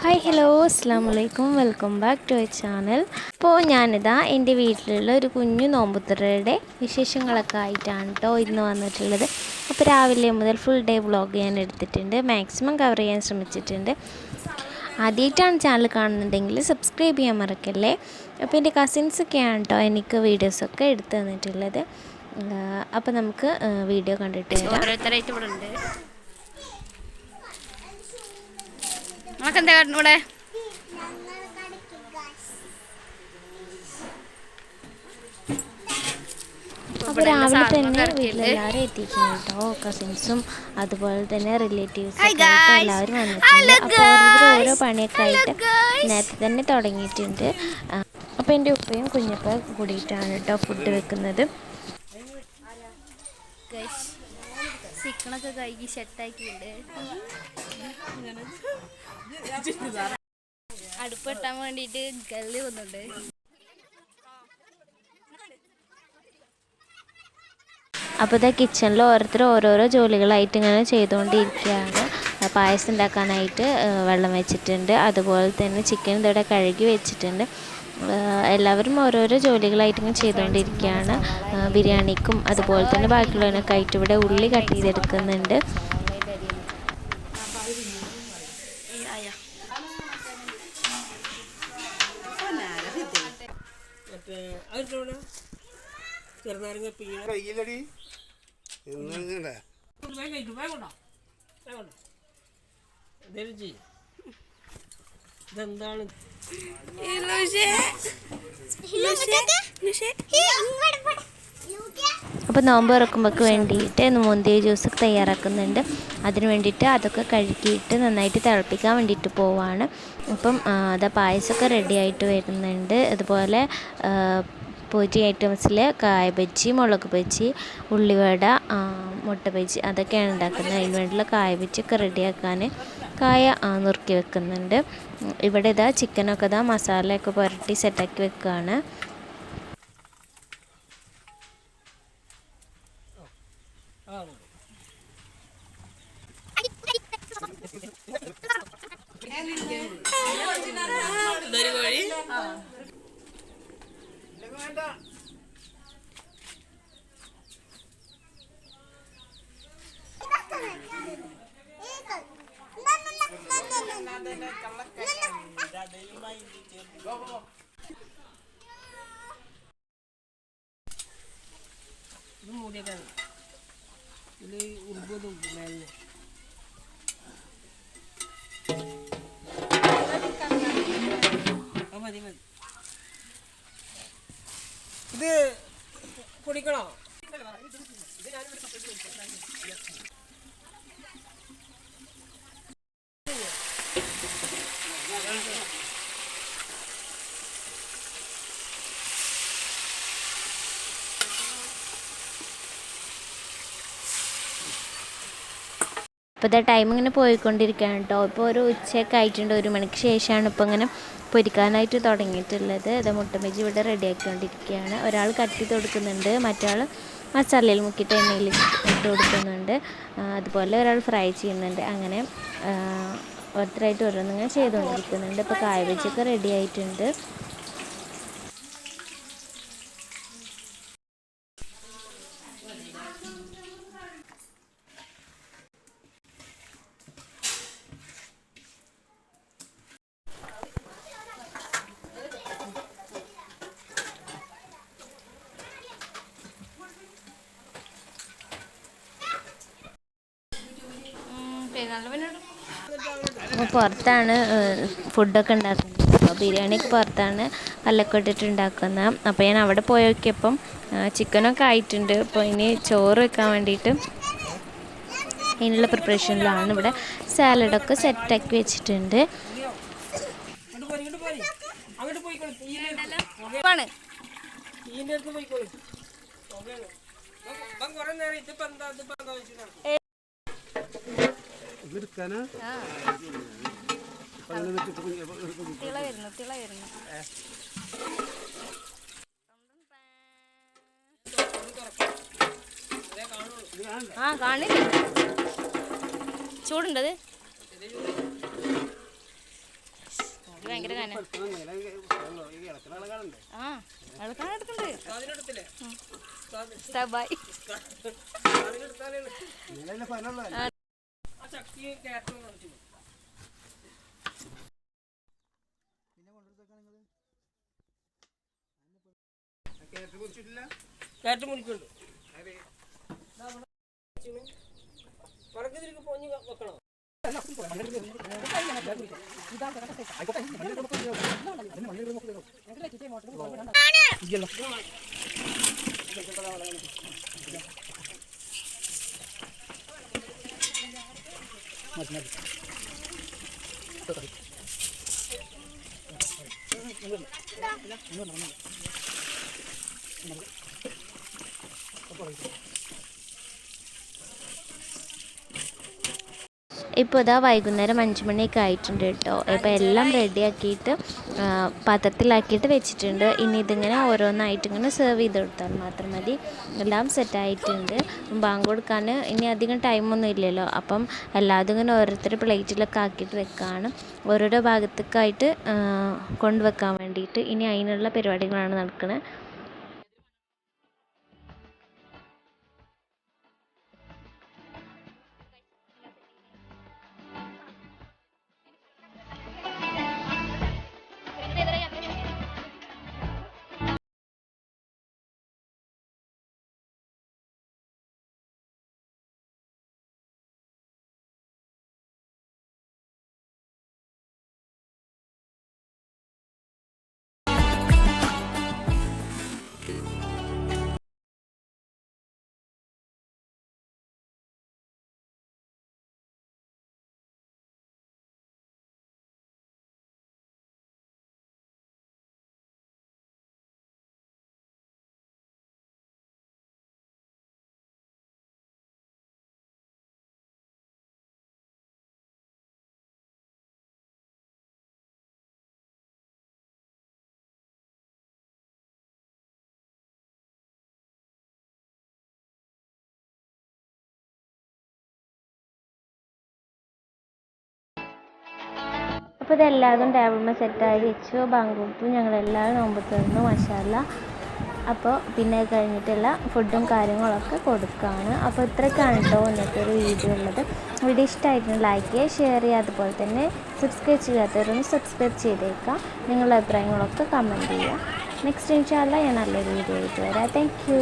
Hi hello അസ്സാം വലൈക്കും welcome back to a channel ഇപ്പോൾ ഞാനിതാ എന്റെ വീട്ടിലുള്ള ഒരു കുഞ്ഞു നോമ്പുത്തറയുടെ വിശേഷങ്ങളൊക്കെ ആയിട്ടാണ് കേട്ടോ ഇന്ന് വന്നിട്ടുള്ളത്. അപ്പോൾ രാവിലെ മുതൽ ഫുൾ ഡേ വ്ളോഗ് ഞാൻ എടുത്തിട്ടുണ്ട്. മാക്സിമം കവർ ചെയ്യാൻ ശ്രമിച്ചിട്ടുണ്ട്. ആദ്യമായിട്ടാണ് ചാനൽ കാണുന്നുണ്ടെങ്കിൽ സബ്സ്ക്രൈബ് ചെയ്യാൻ മറക്കല്ലേ? അപ്പോൾ എന്റെ കസിൻസൊക്കെയാണ് കേട്ടോ എനിക്ക് വീഡിയോസൊക്കെ എടുത്തു തന്നിട്ടുള്ളത്. അപ്പോൾ നമുക്ക് വീഡിയോ കണ്ടിട്ട് ഓരോരുത്തരായിട്ട് ഇവിടെ ഉണ്ട്. നമുക്ക് എന്താ കാട്ടുന്നു ഇവിടെ അപ്പോൾ രാവിലെ തന്നെ വീട്ടിലെല്ലാവരും എത്തിക്കുന്നു കേട്ടോ. കസിൻസും അതുപോലെ തന്നെ റിലേറ്റീവ്സും അപ്പൊ എന്റെ എല്ലാവരും വന്നിട്ടുണ്ട്. അപ്പോൾ ഓരോരുത്തർ ഓരോ പണിയൊക്കെ ആയിട്ട് നേരത്തെ തന്നെ തുടങ്ങിയിട്ടുണ്ട്. അപ്പോൾ എന്റെ ഉപ്പയും കുഞ്ഞപ്പ കൂടിയിട്ടാണ് കേട്ടോ ഫുഡ് വെക്കുന്നത്. ചിക്കണൊക്കെ കഴുകി സെറ്റാക്കിയിട്ടുണ്ട്. അടുപ്പിട്ടാൻ വേണ്ടിയിട്ട് ഗള്ളി വന്നുണ്ട് അപ്പോൾ ഇതാ കിച്ചണിൽ ഓരോരുത്തർ ഓരോരോ ജോലികളായിട്ട് ഇങ്ങനെ ചെയ്തുകൊണ്ടിരിക്കുകയാണ്. പായസം ഉണ്ടാക്കാനായിട്ട് വെള്ളം വെച്ചിട്ടുണ്ട്. അതുപോലെ തന്നെ ചിക്കൻ ഇതോടെ കഴുകി വെച്ചിട്ടുണ്ട്. എല്ലാവരും ഓരോരോ ജോലികളായിട്ട് ഇങ്ങനെ ചെയ്തുകൊണ്ടിരിക്കുകയാണ്. ബിരിയാണിക്കും അതുപോലെ തന്നെ ബാക്കിയുള്ളതിനൊക്കെ ആയിട്ട് ഇവിടെ ഉള്ളി കട്ട് ചെയ്തെടുക്കുന്നുണ്ട്. ചെറുനാരങ്ങ പീണ കയ്യിലടി ഇതെന്താണ്? അപ്പോൾ നോമ്പ് തുറക്കുമ്പോൾക്ക് വേണ്ടിയിട്ട് മുന്തിയ ജ്യൂസ് തയ്യാറാക്കുന്നുണ്ട്. അതിന് വേണ്ടിയിട്ട് അതൊക്കെ കഴുകിയിട്ട് നന്നായിട്ട് തിളപ്പിക്കാൻ വേണ്ടിയിട്ട് പോവാണ്. അപ്പം അതാ പായസമൊക്കെ റെഡി ആയിട്ട് വരുന്നുണ്ട്. അതുപോലെ പൂജ ഐറ്റംസിൽ കായ ബജ്ജി മുളക് ബജ്ജി ഉള്ളിവട മുട്ട ബജ്ജി അതൊക്കെയാണ് ഉണ്ടാക്കുന്നത്. അതിന് വേണ്ടിയുള്ള കായ ബജ്ജിയൊക്കെ റെഡിയാക്കാൻ കായ നുറുക്കി വെക്കുന്നുണ്ട്. ഇവിടെ ഇതാ ചിക്കനൊക്കെ ഇതാ മസാലയൊക്കെ പുരട്ടി സെറ്റാക്കി വെക്കുകയാണ് കോഴി ഇത് മൂടിയേക്കാണ് ഇത് ഉറുമ്പതും മേലിന് ആ മതി മതി ഇത് പൊടിക്കണോ ഇപ്പോൾ ഇതാ ടൈം ഇങ്ങനെ പോയിക്കൊണ്ടിരിക്കുകയാണ് കേട്ടോ ഇപ്പോൾ ഒരു ഉച്ചയൊക്കെ ആയിട്ടുണ്ട് ഒരു മണിക്ക് ശേഷമാണ് ഇപ്പോൾ ഇങ്ങനെ പൊരിക്കാനായിട്ട് തുടങ്ങിയിട്ടുള്ളത്. ഇത് മുട്ടമേജി ഇവിടെ റെഡി ആക്കിക്കൊണ്ടിരിക്കുകയാണ്. ഒരാൾ കട്ടി തൊടുക്കുന്നുണ്ട് മറ്റാൾ മസാലയിൽ മുക്കിയിട്ട് എണ്ണയിൽ ഇട്ട് കൊടുക്കുന്നുണ്ട്. അതുപോലെ ഒരാൾ ഫ്രൈ ചെയ്യുന്നുണ്ട്. അങ്ങനെ ഓരോരുത്തരായിട്ട് ഓരോന്നിങ്ങനെ ചെയ്തുകൊണ്ടിരിക്കുന്നുണ്ട്. ഇപ്പോൾ കായ വെച്ചൊക്കെ റെഡി ആയിട്ടുണ്ട്. പുറത്താണ് ഫുഡൊക്കെ ഉണ്ടാക്കുന്നത്. അപ്പോൾ ബിരിയാണിയൊക്കെ പുറത്താണ് കല്ലൊക്കെ ഇട്ടിട്ട് ഉണ്ടാക്കുന്നത്. അപ്പോൾ ഞാൻ അവിടെ പോയി നോക്കിയപ്പം ചിക്കനൊക്കെ ആയിട്ടുണ്ട്. അപ്പോൾ ഇനി ചോറ് വെക്കാൻ വേണ്ടിയിട്ട് അതിനുള്ള പ്രിപ്പറേഷനിലാണ് ഇവിടെ സാലഡൊക്കെ സെറ്റാക്കി വെച്ചിട്ടുണ്ട്. അങ്ങോട്ട് പോരി ഇങ്ങോട്ട് ഇതെടുക്കാനാ തിള വരുന്നു തിള വരുന്നു ആ കാണില്ല ചൂടുണ്ടത് ഭയങ്കര കന ആ വെള്ളക്കാൻ എടുക്കണ്ട് ആ ചക്കി കയറ്റം കാണിച്ചു കയറ്റം മുറിക്കുന്നുണ്ട് വടക്ക് പോഞ്ഞ് വെക്കണോ? ഇപ്പോൾ ഇതാ വൈകുന്നേരം അഞ്ച് മണിയൊക്കെ ആയിട്ടുണ്ട് കേട്ടോ. ഇപ്പോൾ എല്ലാം റെഡിയാക്കിയിട്ട് പാത്രത്തിലാക്കിയിട്ട് വെച്ചിട്ടുണ്ട്. ഇനി ഇതിങ്ങനെ ഓരോന്നായിട്ട് ഇങ്ങനെ സെർവ് ചെയ്ത് കൊടുത്താൽ മാത്രം മതി. എല്ലാം സെറ്റായിട്ടുണ്ട് ബാങ്ക് കൊടുക്കാൻ ഇനി അധികം ടൈമൊന്നും ഇല്ലല്ലോ. അപ്പം എല്ലാതും ഇങ്ങനെ ഓരോരുത്തർ പ്ലേറ്റിലൊക്കെ ആക്കിയിട്ട് വെക്കുകയാണ് ഓരോരോ ഭാഗത്തേക്കായിട്ട് കൊണ്ടുവെക്കാൻ വേണ്ടിയിട്ട് ഇനി അതിനുള്ള പരിപാടികളാണ് നടക്കുന്നത് അപ്പോൾ ഇതെല്ലാവരും ടേബിൾമേ സെറ്റായി വെച്ചു. ബാങ്കുത്തും ഞങ്ങളെല്ലാവരും നോമ്പത്ത് തുറന്നു മഷാല അപ്പോൾ പിന്നെ കഴിഞ്ഞിട്ടുള്ള ഫുഡും കാര്യങ്ങളൊക്കെ കൊടുക്കുകയാണ് അപ്പോൾ ഇത്രയൊക്കെയാണ് കേട്ടോ ഇന്നത്തെ ഒരു വീഡിയോ ഉള്ളത്. വീഡിയോ ഇഷ്ടമായിട്ടുണ്ട് ലൈക്ക് ചെയ്യുക ഷെയർ ചെയ്യുക. അതുപോലെ തന്നെ സബ്സ്ക്രൈബ് ചെയ്യാത്തവരൊന്ന് സബ്സ്ക്രൈബ് ചെയ്തേക്കാം നിങ്ങളുടെ അഭിപ്രായങ്ങളൊക്കെ കമന്റ് ചെയ്യുക. നെക്സ്റ്റ് ഇൻഷാല്ല ഞാൻ നല്ലൊരു വീഡിയോ ആയിട്ട് വരാം. Thank you